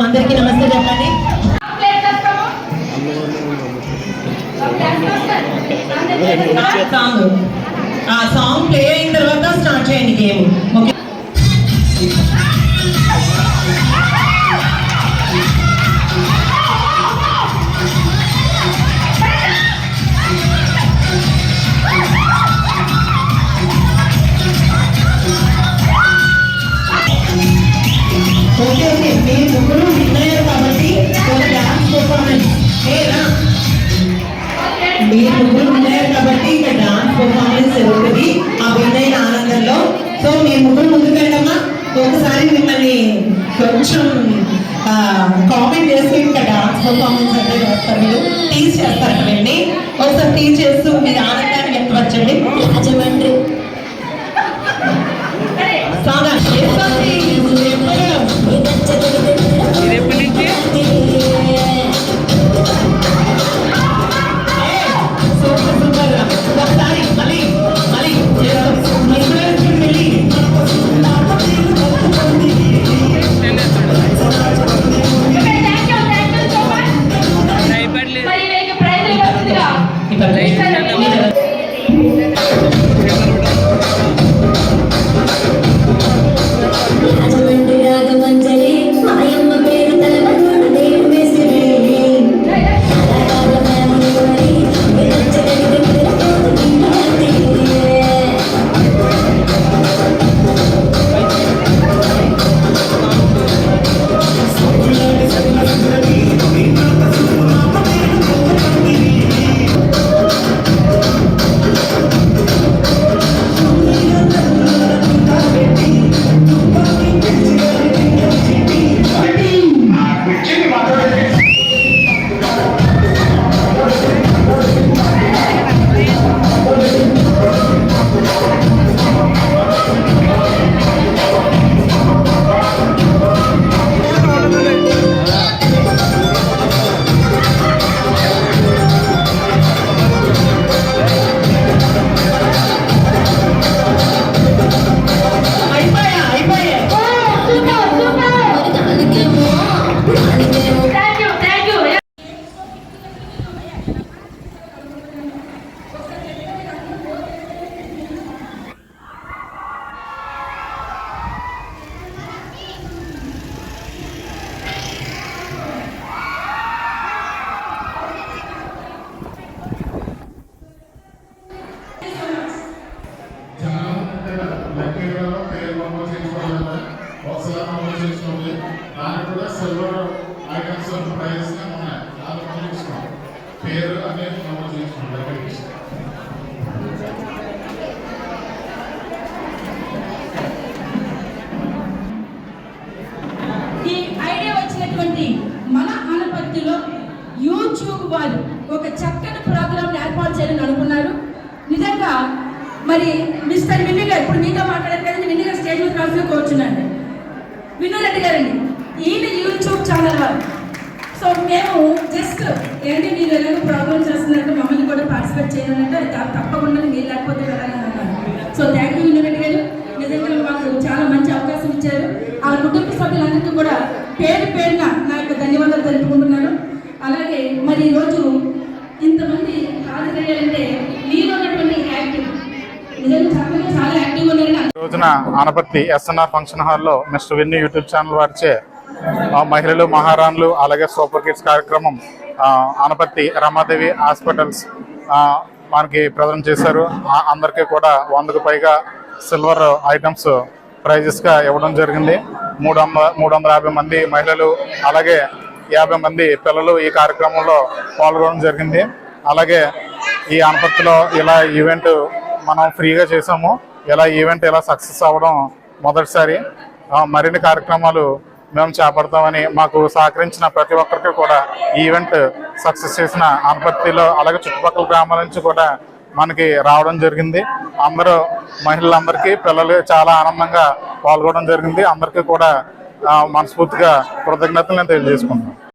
అందరికీ నమస్తే చెప్పండి. సాంగ్ ఆ సాంగ్ ప్లే అయిన తర్వాత స్టార్ట్ చేయండి గేమ్. ఓకే? Okay okay. మీరు ముగ్గురు విన్నారు కాబట్టి ఒక డాన్స్ పర్ఫార్మెన్స్ ఏనా మీరు ముగ్గురు విన్నారు కాబట్టి ఇక డాన్స్ పర్ఫార్మెన్స్ జరుగుతుంది ఆ వినైన ఆనందంలో. సో మీరు ముగ్గురు ముందుకు వెళ్ళమ్మా. ఒకసారి మిమ్మల్ని కొంచెం కామెంట్ చేసి ఇంకా డాన్స్ పర్ఫార్మెన్స్ అంటే చేస్తారు మీరు. టీచ్ చేస్తారు కదండి. ఒకసారి టీచ్ చేస్తూ మీరు ఆనందాన్ని వ్యక్తపరచండి. రాజమండ్రి ఒకసారి దానికి కూడా సిల్వర్ ఐటమ్స్ ఉన్నాయి. పేరు అనేది ఈ ఐడియా వచ్చినటువంటి మన ఆనపత్తిలో యూట్యూబ్ వారు ఒక చక్కని ప్రోగ్రామ్ ఏర్పాటు చేయాలని అనుకున్నారు. నిజంగా మరి మిస్టర్ విన్ను గారు ఇప్పుడు మీతో మాట్లాడారు కదండి విన్ను గారు స్టేజ్ మీద రాసిన రెడ్డి గారండి ఈయన యూట్యూబ్ ఛానల్ వారు సో మేము జస్ట్ ఏంటి మీరు ఎలాగో ప్రోగ్రామ్ చేస్తున్నారంటే మమ్మల్ని కూడా పార్టిసిపేట్ చేయాలంటే తప్పకుండా మీరు లేకపోతే వెళ్ళాలని అన్నారు. So thank you Vinnu Reddy garu. నిజంగా మాకు చాలా మంచి అవకాశం ఇచ్చారు. ఆ కుటుంబ సభ్యులందరికీ కూడా పేరు పేరున నా యొక్క ధన్యవాదాలు తెలుపుకుంటున్నాను. అలాగే మరి ఈరోజు ఇంతమంది హాజరయ్యారంటే మీలో ఉన్నటువంటి యాక్టివ్ నిజంగా చాలా చాలా యాక్టివ్గా ఉన్నారని ఈ రోజున ఆనపర్తి ఎస్ఎన్ఆర్ ఫంక్షన్ హాల్లో మిస్టర్ విన్ని యూట్యూబ్ ఛానల్ వారిచే మహిళలు మహారాణులు అలాగే సూపర్ కిడ్స్ కార్యక్రమం ఆనపర్తి రమాదేవి హాస్పిటల్స్ మనకి ప్రజెంట్ చేశారు. అందరికీ కూడా వందకు పైగా సిల్వర్ ఐటమ్స్ ప్రైజెస్గా ఇవ్వడం జరిగింది. మూడు వందల మూడు వందల యాభై మంది మహిళలు అలాగే యాభై మంది పిల్లలు ఈ కార్యక్రమంలో పాల్గొనడం జరిగింది. అలాగే ఈ ఆనపర్తిలో ఇలా ఈవెంట్ మనం ఫ్రీగా చేసాము. ఇలా ఈవెంట్ ఇలా సక్సెస్ అవ్వడం మొదటిసారి మరిన్ని కార్యక్రమాలు మేము చేపడతామని మాకు సహకరించిన ప్రతి ఒక్కరికి కూడా ఈ ఈవెంట్ సక్సెస్ చేసిన ఆనపత్తిలో అలాగే చుట్టుపక్కల గ్రామాల నుంచి కూడా మనకి రావడం జరిగింది. అందరూ మహిళలందరికీ పిల్లలు చాలా ఆనందంగా పాల్గొనడం జరిగింది. అందరికీ కూడా మనస్ఫూర్తిగా కృతజ్ఞతలు నేను తెలియజేసుకుంటున్నాను.